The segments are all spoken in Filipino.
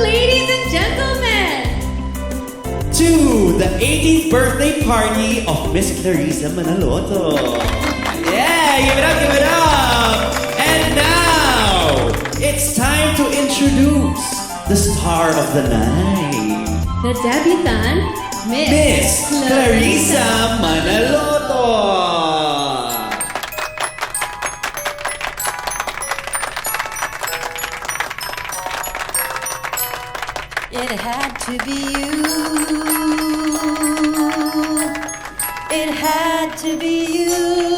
Ladies and gentlemen, to the 18th birthday party of Miss Clarissa Manaloto. Yeah, give it up, give it up. And now, it's time to introduce the star of the night. The debutante, Miss, Miss Clarissa, Clarissa Manaloto. It had to be you. It had to be you.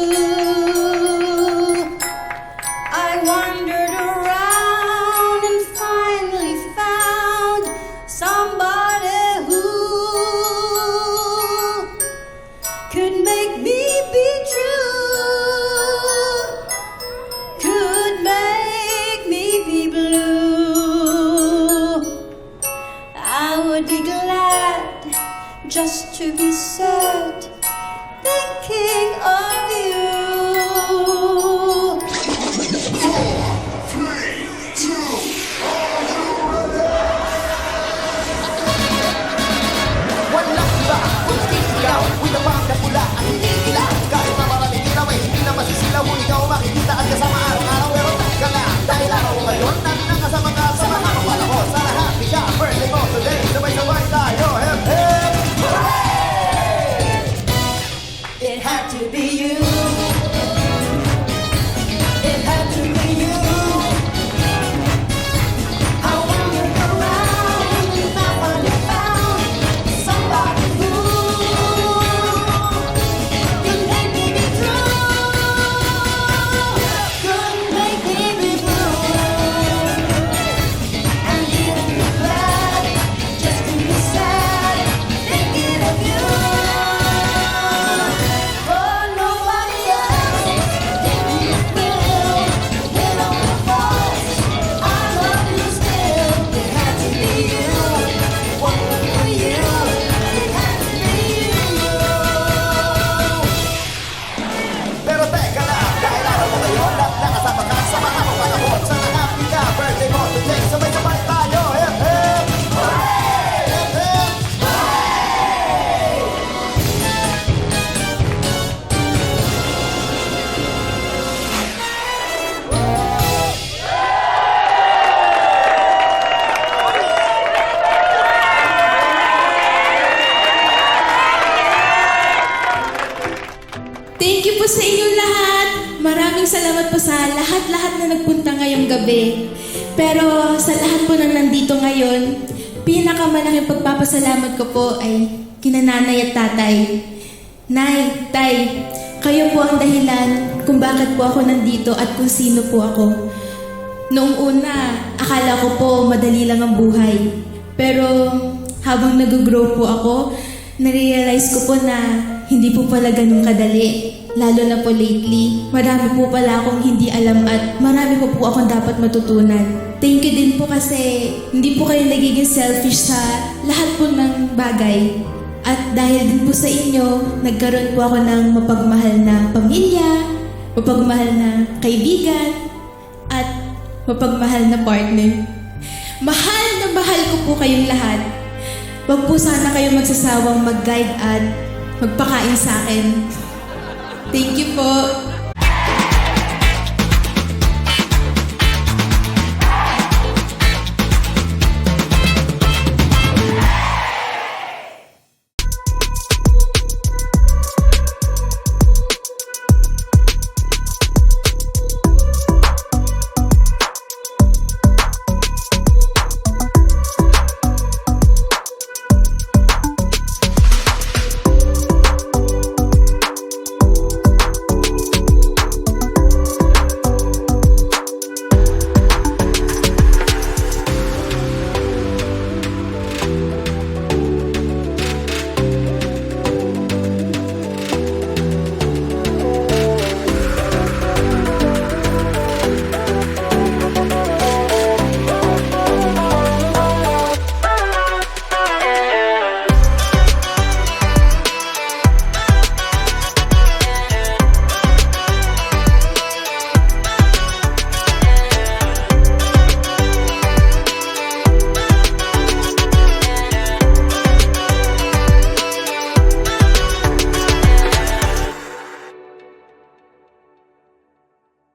Thank you po sa inyo lahat. Maraming salamat po sa lahat-lahat na nagpunta ngayong gabi. Pero sa lahat po na nandito ngayon, pinakamalaking pagpapasalamat ko po ay kina nanay at tatay. Nay, tay, kayo po ang dahilan kung bakit po ako nandito at kung sino po ako. Noong una, akala ko po madali lang ang buhay. Pero habang nag-grow po ako, narealize ko po na hindi po pala ganun kadali. Lalo na po lately, marami po pala akong hindi alam at marami po po akong dapat matutunan. Thank you din po kasi hindi po kayo nagiging selfish sa lahat po ng bagay. At dahil din po sa inyo, nagkaroon po ako ng mapagmahal na pamilya, mapagmahal na kaibigan, at mapagmahal na partner. Mahal na mahal ko po kayong lahat. Huwag po sana kayo magsasawang mag-guide at magpakain sa akin. Thank you po.